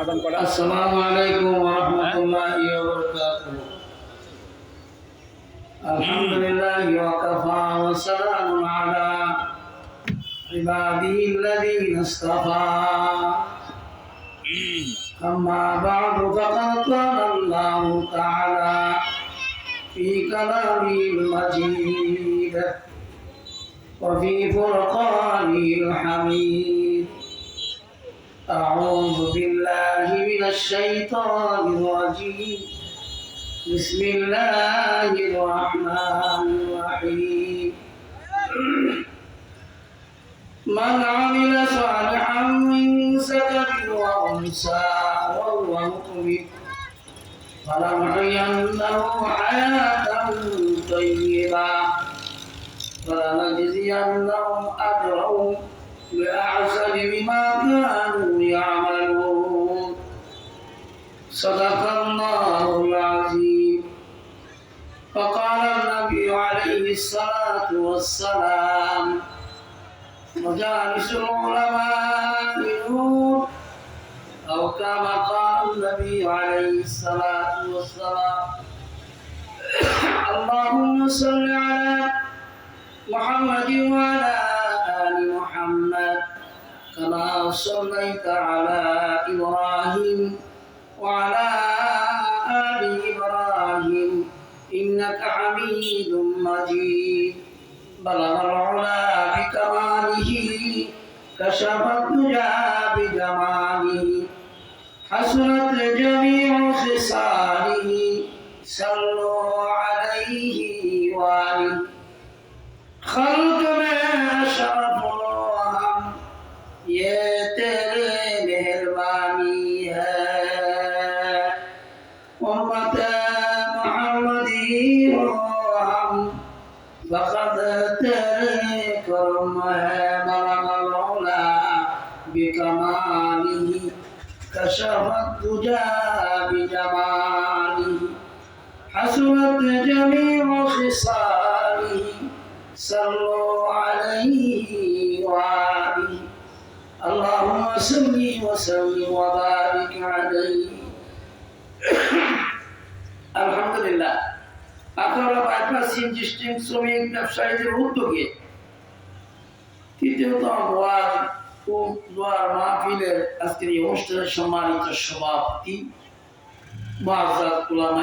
আদান করা السلام عليكم ورحمة الله وبركاته الحمد لله وكفى وسلام على عباده الذين اصطفى أما بعد فقد قال الله تعالى في كلامه المجيد وفي فرقانه الحميد أعوذ بالله من الشيطان الرجيم. بسم الله الرحمن الرحيم. من عمل صالحا من ذكر وأنثى وهو مؤمن فلنحيينه حياة طيبة. فلنجزينهم أجرهم بأحسن بما كانوا صدق الله العظيم. فقال النبي عليه الصلاة والسلام مجالس العلماء نور أو كما قال النبي عليه الصلاة والسلام اللهم صل على محمد وعلى آل محمد كما صليت على إبراهيم. وعلى آل إبراهيم إنك حميد مجيد بلغ العلا بكماله كشف الدجى بجماله حسنت جميع خصاله صلوا جميع خصاله صلوا عليه وآله اللهم صل وسلم وبارك عليه আলহামদুলিল্লাহ আপনারা বাইপাস সিস্টেম শ্রমিক ব্যবসায়ীদের উদ্যোগে তৃতীয়তম ওয়ার ও দোয়ার মাহফিলের আজকের এই অনুষ্ঠানের সম্মানিত সভাপতি মহাজাদ উলামা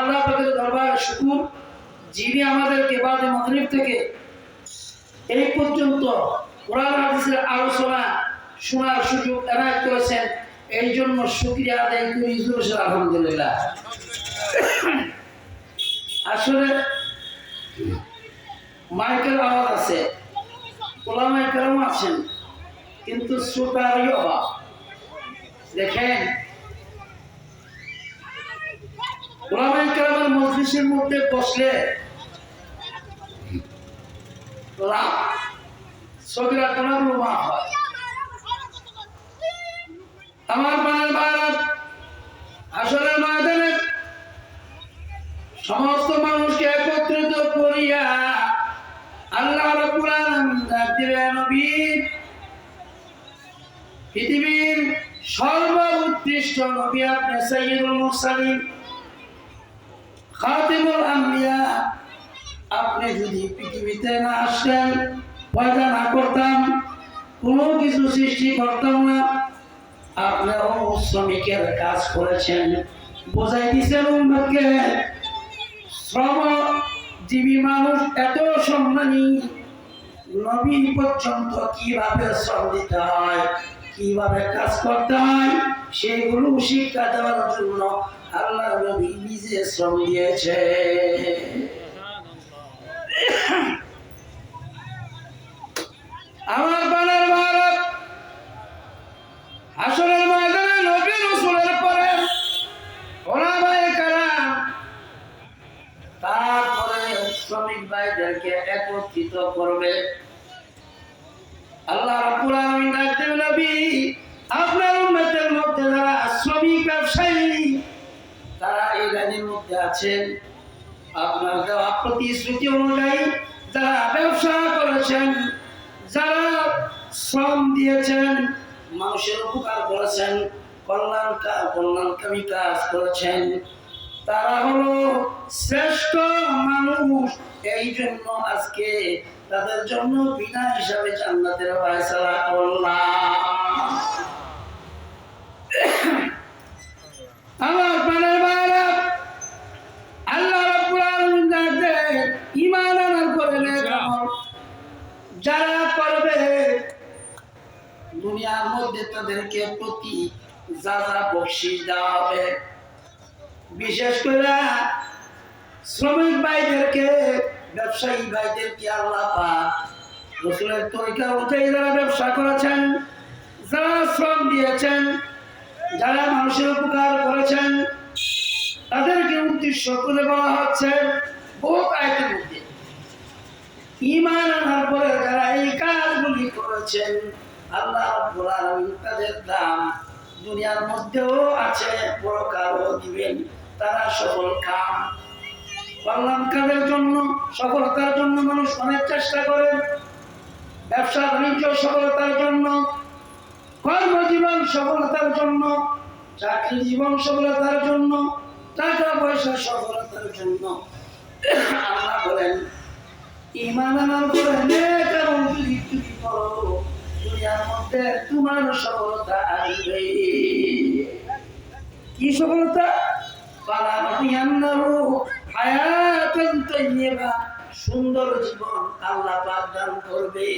আল্লাহ দরবারে শুকুর, যিনি আমাদেরকে বাদে থেকে এই পর্যন্ত কোরআন হাদিসের আলোচনা শোনার সুযোগ করেছেন, এই জন্য শুক্রিয়া আদায় করি আলহামদুলিল্লাহ। আসলে মাইকের আওয়াজ আছে ওলামাই আছেন, কিন্তু শ্রোতারই অভাব। দেখেন মজলিসের মধ্যে বসলে সমস্ত মানুষকে একত্রিত করিয়া আল্লাহ রাব্বুল পৃথিবীর সর্বোৎকৃষ্ট নবী আপনি সাইয়্যিদুল মুরসালিন। খাতিমুল আম্বিয়া, আপনি যদি পৃথিবীতে না আসতেন পয়দা না করতাম, কোনো কিছু সৃষ্টি করতাম না। আপনিও শ্রমিকের কাজ করেছেন বোঝাই দিচ্ছেন উম্মতকে, শ্রমজীবী মানুষ এত সম্মানী, নবী পর্যন্ত কীভাবে শ্রম দিতে হয়, কীভাবে কাজ করতে হয় সেগুলো শিক্ষা দেওয়ার জন্য আল্লাহ নবী নিজে শ্রম দিয়েছে। আমার বানার ভারত আসলের ময়দানে পরে তারপরে শ্রমিক ভাইদেরকে একত্রিত করবে। আল্লাহ রাব্বুল নবী, আপনার আছেন। আপনার দেওয়া প্রতিশ্রুতি অনুযায়ী যারা ব্যবসা করেছেন, যারা শ্রম দিয়েছেন, মানুষের উপকার করেছেন কল্যাণ কল্যাণকামী কাজ করেছেন, তারা হলো শ্রেষ্ঠ মানুষ। এই জন্য আজকে তাদের জন্য বিনা হিসাবে জান্নাতের করলাম। আমার ভাইরা যারা করবে দুনিয়ার মধ্যে তাদেরকে প্রতি যা যা বকশিস দেওয়া হবে। বিশেষ করে শ্রমিক ভাইদেরকে ব্যবসায়ী ভাইদেরকে আল্লাহ পাক রসুলের তরিকা অনুযায়ী যারা ব্যবসা করেছেন যারা শ্রম দিয়েছেন যারা মানুষের উপকার করেছেন তাদেরকে উদ্দেশ্য করে বলা হচ্ছে বহুত আয়তের মধ্যে। ইমান আনার পরে যারা এই কাজগুলি করেছেন। আল্লাহ তাদের দাম দুনিয়ার মধ্যেও আছে, পরকালও দিবেন। তারা সফল কাম। কল্যাণ কাজের জন্য, সফলতার জন্য মানুষ অনেক চেষ্টা করে। ব্যবসা বাণিজ্য সফলতার জন্য, কর্মজীবন সফলতার জন্য চাকরি জীবন সফলতার জন্য, টাকা পয়সা সফলতার জন্য। আল্লাহ বলেন তুমি করো দুনিয়ার মধ্যে তোমার সফলতা আসবে কি সফলতা? পালামাহিয়ান্নাহু হায়াতান সুন্দর জীবন আল্লাহ পাক দান করবে।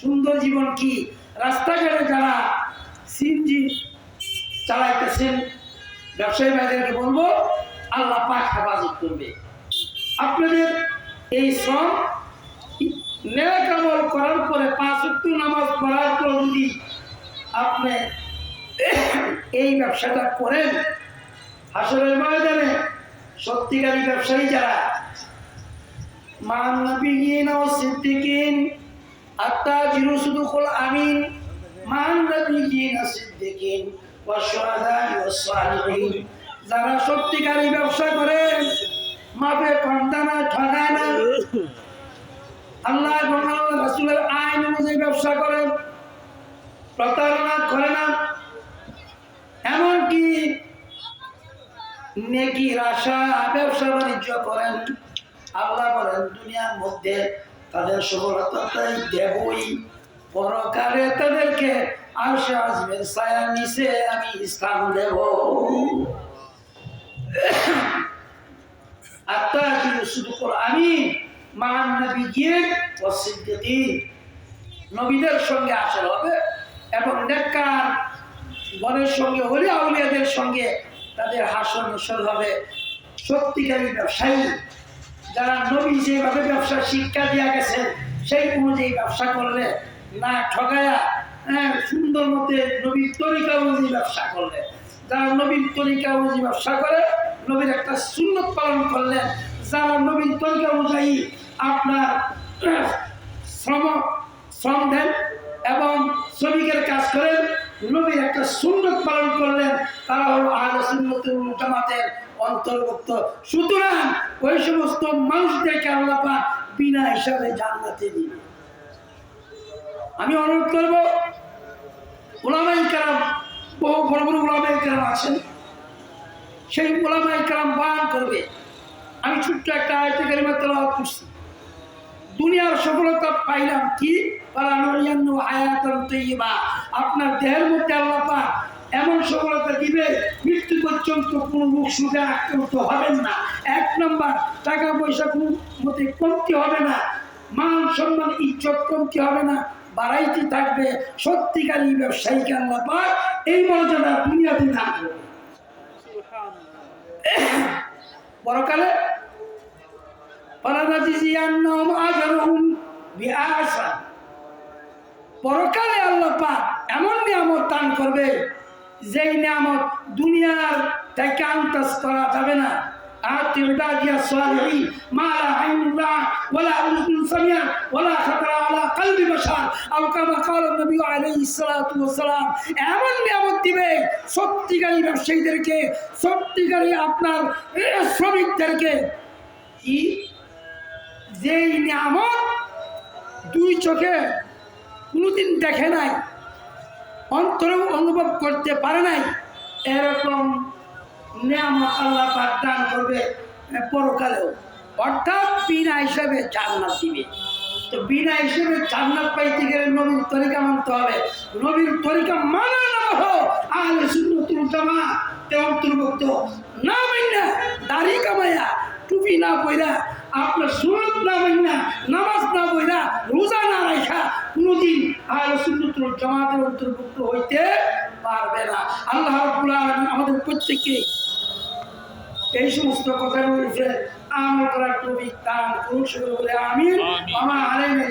সুন্দর জীবন কি? রাস্তাঘাটে যারা সিনজি চালাইতেছেন, ব্যবসায়ী ভাইদেরকে বলব, আল্লাহ পাক হেফাজত করবে। আপনাদের এই শ্রম আমল করার পরে পাঁচ ওয়াক্ত নামাজ পড়ার পর যদি আপনি এই ব্যবসাটা করেন। হাসরের ময়দানে সত্যিকারী ব্যবসায়ী যারা মান নবিয়িন ও সিদ্দিকিন আত্তাজিরু সুদুকুল আমিন মান নবিয়িন ও সিদ্দিকিন যারা সত্যিকারী ব্যবসা করেন মাপে পান্তা না না আল্লাহ আল্লাহ আইন অনুযায়ী ব্যবসা করেন প্রতারণা করে না। এমনকি নেকির আশা ব্যবসা বাণিজ্য করেন। আল্লাহ বলেন, দুনিয়ার মধ্যে তাদের সফলতাই দেবই। পরকালে তাদেরকে আশা আজমের ছায়া নিচে আমি স্থান দেব। আত্মা শুধু আমি মান নবী গিয়ে নবীদের সঙ্গে আসল হবে এবং নেককার গণের সঙ্গে, হলি আউলিয়াদের সঙ্গে তাদের হাসন নসল হবে। সত্যিকারী ব্যবসায়ী, যারা নবী যেভাবে ব্যবসা শিক্ষা দেওয়া গেছেন, সেই অনুযায়ী ব্যবসা করলে না ঠগায়া হ্যাঁ সুন্দর মতে নবীর তরিকা অনুযায়ী ব্যবসা করলে। যারা নবীর তরিকা অনুযায়ী ব্যবসা করে নবীর একটা সুন্নত পালন করলেন। যারা নবীর তরিকা অনুযায়ী আপনার শ্রম শ্রম দেন এবং শ্রমিকের কাজ করেন, নবীর একটা সুন্নত পালন করলেন, তারা হলো আহলে সুন্নতুল জামাতের অন্তর্ভুক্ত। সুতরাং ওই সমস্ত মানুষদেরকে আল্লাহ পাক বিনা হিসাবে জান্নাতে দিবে আমি অনুরোধ করব ওলামাই কারাম, বহু বড় বড় ওলামাই কারাম আছেন। সেই ওলামাই কারাম বান করবে। আমি ছোট্ট একটা আয়তে কারিমা তেলাওয়াত দুনিয়ার সফলতা পাইলাম কি? আপনার দেহের মধ্যে আল্লাহ এমন সফলতা দিবে, মৃত্যু পর্যন্ত কোনো রোগ সুখে আক্রান্ত হবেন না। এক নম্বর, টাকা পয়সা কোনো মতে কমতি হবে না। মান সম্মান, ইজ্জত কমতি হবে না। বাড়াইতে থাকবে সত্যিকারী ব্যবসায়ীকে আল্লাহ এই মর্যাদা দুনিয়াতে দান করবে। পরকালে পরকালে আল্লাহ পাক এমন নিয়ামত দান করবে, যেই নিয়ামত দুনিয়ার থেকে আন্তাজ করা যাবে না। আর তিনটা দিয়া সোয়ালি মালা আইনুল্লাহ ওলা সামিয়া ওলা পয়সা আলকাবাকালাম এমন নিয়ামত দিবে, সত্যিকারী ব্যবসায়ীদেরকে, সত্যিকারী আপনার শ্রমিকদেরকে। কি যেই নিয়ামত দুই চোখে কোনোদিন দেখে নাই, অন্তরেও অনুভব করতে পারে নাই, এরকম নিয়ামত আল্লাহ দান করবে পরকালেও। অর্থাৎ বিনা হিসাবে জান্নাত দিবে। তো বিনা হিসেবে জান্নাত পাইতে গেলে নবীর তরিকা মানতে হবে। নবীর তরিকা মানা অন্তর্ভুক্ত। না মাইনা, দাড়ি কামাইয়া, টুপি না পইরা, আপনার সুরত না মাইনা, নামাজ না পইরা, রোজা না রাখা কোনোদিন আহলে সুন্নতুল জামাতের অন্তর্ভুক্ত হইতে পারবে না। আল্লাহ আমাদের প্রত্যেককে এই সমস্ত কথা রয়েছে আমল করার তৌফিক করে আমিন। আমার আলাইনা